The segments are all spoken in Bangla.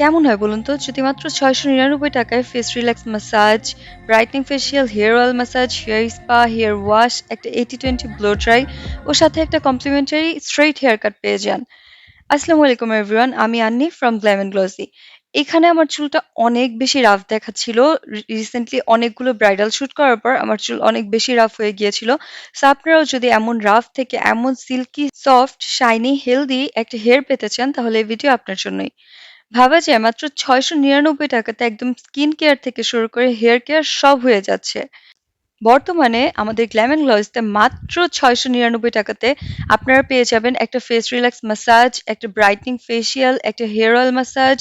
কেমন হয় বলুন তো? যদি মাত্র ছয়শো নিরানব্বই টাকায় face relax massage brightening facial hair oil massage hair spa hair wash একটা এইটি টোয়েন্টি ব্লো ড্রাই ও সাথে একটা কমপ্লিমেন্টারি স্ট্রেইট হেয়ার কাট পেয়ে যান। আসসালামু আলাইকুম এভরিওয়ান আমি আন্নি ফ্রম গ্ল্যাম অ্যান্ড গ্লসি এখানে আমার চুলটা অনেক বেশি রাফ দেখাচ্ছিল। রিসেন্টলি অনেকগুলো ব্রাইডাল শ্যুট করার পর আমার চুল অনেক বেশি রাফ হয়ে গিয়েছিল। সো আপনারাও যদি এমন রাফ থেকে এমন সিল্কি সফট শাইনি হেলদি একটা হেয়ার পেতে চান, তাহলে এই ভিডিও আপনার জন্যই। ভাবা যায়, মাত্র ছয়শো নিরানব্বই টাকাতে একদম স্কিন কেয়ার থেকে শুরু করে হেয়ার কেয়ার সব হয়ে যাচ্ছে। বর্তমানে আমাদের গ্ল্যাম অ্যান্ড মাত্র ছয়শো নিরানব্বই টাকাতে আপনারা পেয়ে যাবেন একটা ফেস রিল্যাক্স ম্যাসাজ একটা ব্রাইটনিং ফেসিয়াল একটা hair oil massage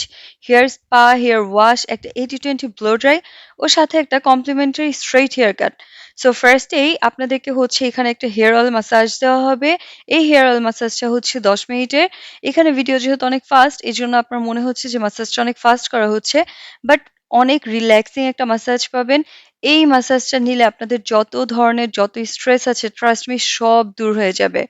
hair spa hair wash একটা এইটি টোয়েন্টি ব্লো ড্রাই ও সাথে একটা complimentary straight hair cut so ফার্স্টেই আপনাদেরকে হচ্ছে এখানে একটা হেয়ার অয়েল ম্যাসাজ দেওয়া হবে। এই হেয়ার অয়েল ম্যাসাজটা হচ্ছে দশ মিনিটের। এখানে ভিডিও যেহেতু অনেক ফাস্ট এই জন্য আপনার মনে হচ্ছে যে ম্যাসাজটা অনেক ফাস্ট করা হচ্ছে। বাট অনেক রিল্যাক্সিং একটা ম্যাসাজ পাবেন। এই ম্যাসাজটা নিলে আপনাদের যত ধরনের যত স্ট্রেস আছে ট্রাস্ট মি সব দূর হয়ে যাবে।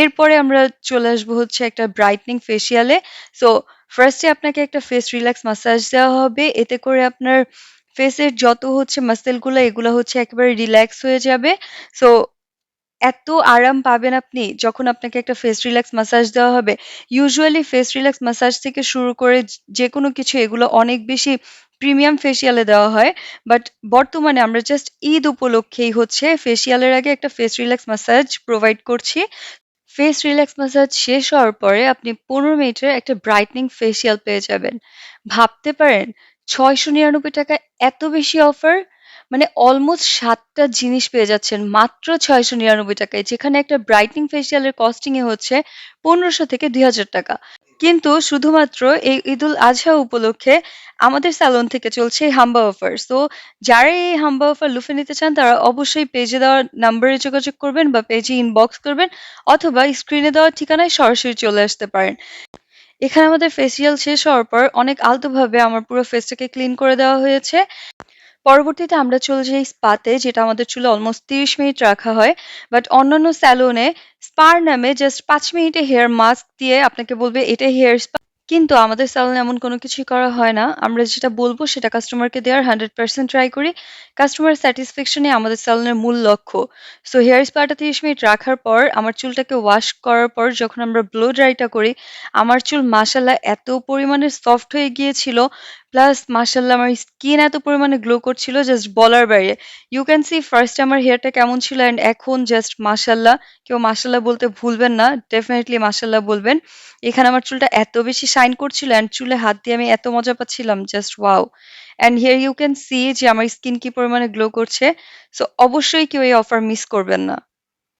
এরপরে আমরা চলে আসব হচ্ছে একটা ব্রাইটনিং ফেসিয়ালে সো ফার্স্টে আপনাকে একটা ফেস রিল্যাক্স ম্যাসাজ দেওয়া হবে। এতে করে আপনার ফেসের যত হচ্ছে মাসেলগুলো এগুলো হচ্ছে একেবারে রিল্যাক্স হয়ে যাবে। সো এত আরাম পাবেন আপনি যখন আপনাকে একটা ফেস রিল্যাক্স ম্যাসাজ দেওয়া হবে। ইউজুয়ালি ফেস রিল্যাক্স ম্যাসাজ থেকে শুরু করে যে কোনো কিছু, এগুলো অনেক বেশি প্রিমিয়াম ফেসিয়ালে দেওয়া হয়। বাট বর্তমানে আমরা জাস্ট ঈদ উপলক্ষেই হচ্ছে ফেসিয়ালের আগে একটা ফেস রিল্যাক্স ম্যাসাজ প্রোভাইড করছি। ফেস রিল্যাক্স ম্যাসাজ শেষ হওয়ার পরে আপনি পনেরো মিনিটের একটা ব্রাইটনিং ফেসিয়াল পেয়ে যাবেন। ভাবতে পারেন ছয়শো নিরানব্বই টাকায় এত বেশি অফার মানে অলমোস্ট সাতটা জিনিস পেয়ে যাচ্ছেন, মাত্র ছয়শো নিরানব্বই টাকায়, যেখানে একটা ব্রাইটনিং ফেসিয়ালের কস্টিং এ হচ্ছে পনেরোশো থেকে দুই হাজার টাকা। কিন্তু শুধুমাত্র এই ঈদুল আজহা উপলক্ষে আমাদের স্যালন থেকে চলছে এই হাম্বা অফার সো যারা এই হাম্বা অফার লুফে নিতে চান, তারা অবশ্যই পেজে দেওয়া নাম্বারে যোগাযোগ করবেন বা পেজে ইনবক্স করবেন, অথবা স্ক্রিনে দেওয়া ঠিকানায় সরাসরি চলে আসতে পারেন। এখানে আমাদের ফেসিয়াল শেষ হওয়ার পর অনেক আলতোভাবে আমার পুরো ফেসটাকে ক্লিন করে দেওয়া হয়েছে। পরবর্তীতে আমরা চলে যাই স্পাতে যেটা আমাদের চুলে অলমোস্ট তিরিশ মিনিট রাখা হয়। বাট অন্যান্য স্যালনে স্পার নামে জাস্ট পাঁচ মিনিটে হেয়ার মাস্ক দিয়ে আপনাকে বলবে, এটা হেয়ার স্পা কিন্তু আমাদের স্যালনে এমন কোনো কিছুই করা হয় না। আমরা যেটা বলব সেটা কাস্টমারকে দেওয়ার হান্ড্রেড পার্সেন্ট ট্রাই করি। কাস্টমার স্যাটিসফ্যাকশনই আমাদের স্যালনের মূল লক্ষ্য। সো হেয়ার স্পাটা তিরিশ মিনিট রাখার পর, আমার চুলটাকে ওয়াশ করার পর যখন আমরা ব্লো ড্রাইটা করি, আমার চুল মাসাল্লাহ এত পরিমাণে সফট হয়ে গিয়েছিল। প্লাস মাসাল্লাহ আমার স্কিন এত পরিমাণে গ্লো করছিল জাস্ট বলার বাইরে। ইউ ক্যান সি ফার্স্ট আমার হেয়ারটা কেমন ছিল অ্যান্ড এখন জাস্ট মাসাল্লাহ কেউ মাসাল্লাহ বলতে ভুলবেন না ডেফিনেটলি মাসাল্লাহ বলবেন। এখানে আমার চুলটা এত বেশি শাইন করছিল অ্যান্ড চুলে হাত দিয়ে আমি এত মজা পাচ্ছিলাম just wow and here you can see যে আমার স্কিন কি পরিমাণে গ্লো করছে। সো অবশ্যই কেউ এই অফার মিস করবেন না।